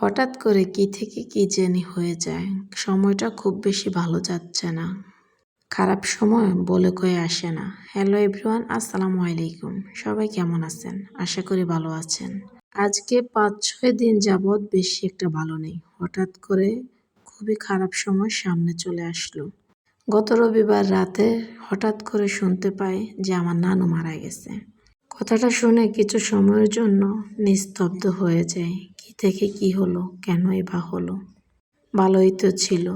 হঠাৎ করে কি থেকে কি জানি হয়ে যায়। সময়টা খুব বেশি ভালো যাচ্ছে না। খারাপ সময় বলে কয়ে আসে না। হ্যালো এভরিওয়ান আসসালামু আলাইকুম। সবাই কেমন আছেন? আশা করি ভালো আছেন। আজকে পাঁচ, ছয় দিন যাবৎ বেশি একটা ভালো নেই। হঠাৎ করে খুবই খারাপ সময় সামনে চলে আসলো। গত রবিবার রাতে হঠাৎ করে শুনতে পাই যে আমার নানু মারা গেছে। কথাটা শুনে কিছু সময়ের জন্য নিস্তব্ধ হয়ে যায় কি থেকে কি হলো? কেনই বা হলো? ভালোই তো ছিল।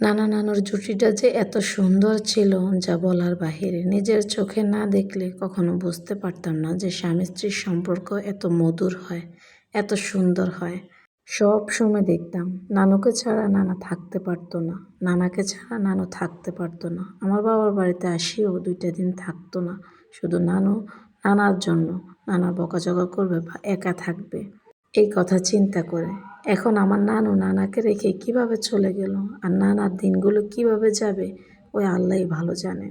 নানা নানুর জুটিটা যে এত সুন্দর ছিল, যা বলার বাহিরে। নিজের চোখে না দেখলে কখনো বুঝতে পারতাম না যে স্বামী স্ত্রীর সম্পর্ক এত মধুর হয়, এত সুন্দর হয়। সব সময় দেখতাম, নানুকে ছাড়া নানা থাকতে পারতো না। নানাকে ছাড়া নানু থাকতে পারতো না। আমার বাবার বাড়িতে আসিও দুইটা দিন থাকতো না। শুধু নানু, নানার জন্য। নানা বকাঝকা করবে বা একা থাকবে। এই কথা চিন্তা করে। এখন আমার নানু নানাকে রেখে কীভাবে চলে গেল আর নানার দিনগুলো কীভাবে যাবে, ওই আল্লাহই ভালো জানে।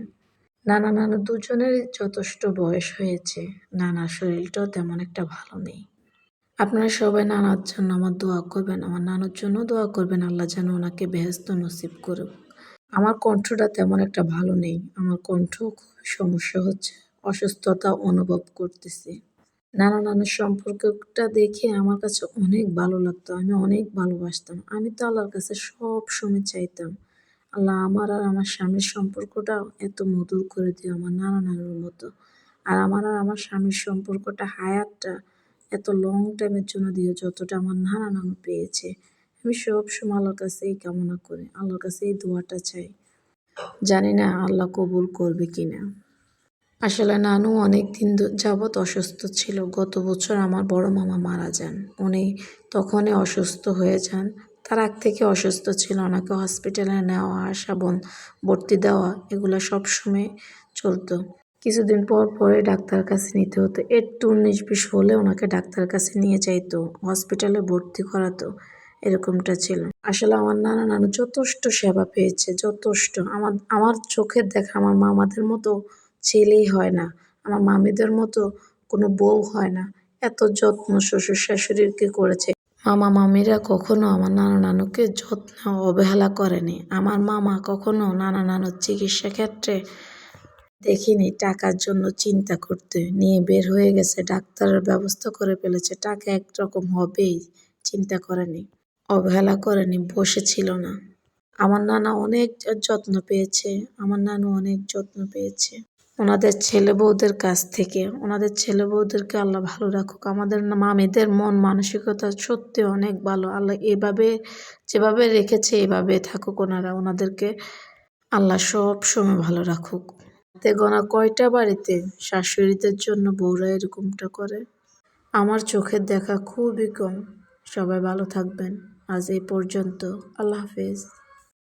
নানা নানু দুজনেরই যথেষ্ট বয়স হয়েছে। নানার শরীরটাও তেমন একটা ভালো নেই। আপনারা সবাই নানার জন্য আমার দোয়া করবেন। আমার নানুর জন্য দোয়া করবেন। আল্লাহ যেন ওনাকে বেহেস্ত নসিব করুক। আমার কণ্ঠটা তেমন একটা ভালো নেই। আমার কণ্ঠ খুব সমস্যা হচ্ছে। অসুস্থতা অনুভব করতেছি। নানা নানুর সম্পর্কটা দেখে আমার কাছে অনেক ভালো লাগতো, আমি অনেক ভালোবাসতাম। আমি তো আল্লাহর কাছে সব সময় চাইতাম। আল্লাহ আমার আর আমার স্বামীর সম্পর্কটা এত মধুর করে দিও আমার নানা নানুর মতো। আর আমার আর আমার স্বামীর সম্পর্কটা হায়াতটা এত লং টাইমের জন্য দিও যতটা আমার নানা নানু পেয়েছে। আমি সব সময় আল্লাহর কাছে এই কামনা করি, আল্লাহর কাছে এই দোয়াটা চাই। জানি না আল্লাহ কবুল করবে কি না আসলে নানু অনেক দিন যাবৎ অসুস্থ ছিল। গত বছর আমার বড় মামা মারা যান। উনি তখনই অসুস্থ হয়ে যান। তার আগ থেকে অসুস্থ ছিল। ওনাকে হসপিটালে নেওয়া আসা বন ভর্তি দেওয়া, এগুলো সবসময় চলতো। কিছুদিন পর পরে ডাক্তার কাছে নিতে হতো। একটু উনিশ বিশ হলে ওনাকে ডাক্তার কাছে নিয়ে যাইতো। হসপিটালে ভর্তি করাতো। এরকমটা ছিল। আসলে আমার নানা, নানু যথেষ্ট সেবা পেয়েছে। যথেষ্ট। আমার আমার চোখের দেখা আমার মামাদের মতো ছেলেই হয় না। আমার মামিদের মতো কোনো বউ হয় না। এত যত্ন শ্বশুর শাশুড়িকে করেছে। মামা মামিরা কখনো আমার নানা নানুকে যত্ন অবহেলা করেনি। আমার মামা কখনো নানা নানুর চিকিৎসা ক্ষেত্রে দেখিনি। টাকার জন্য চিন্তা করতে। নিয়ে বের হয়ে গেছে, ডাক্তারের ব্যবস্থা করে ফেলেছে। টাকা একরকম হবেই, চিন্তা করেনি। অবহেলা করেনি, বসেছিল না। আমার নানা অনেক যত্ন পেয়েছে। আমার নানু অনেক যত্ন পেয়েছে। ওনাদের ছেলে বউদের কাছ থেকে, ওনাদের ছেলে বউদেরকে আল্লাহ ভালো রাখুক। আমাদের মামিদের মন মানসিকতা সত্যি অনেক ভালো। আল্লাহ এভাবে, যেভাবে রেখেছে এভাবে থাকুক ওনারা। ওনাদেরকে আল্লাহ সব সময় ভালো রাখুক। তে গোনা কয়টা বাড়িতে শাশুড়িদের জন্য বউরা এরকমটা করে? আমার চোখের দেখা খুবই কম। সবাই ভালো থাকবেন। আজ এই পর্যন্ত। আল্লাহ হাফেজ।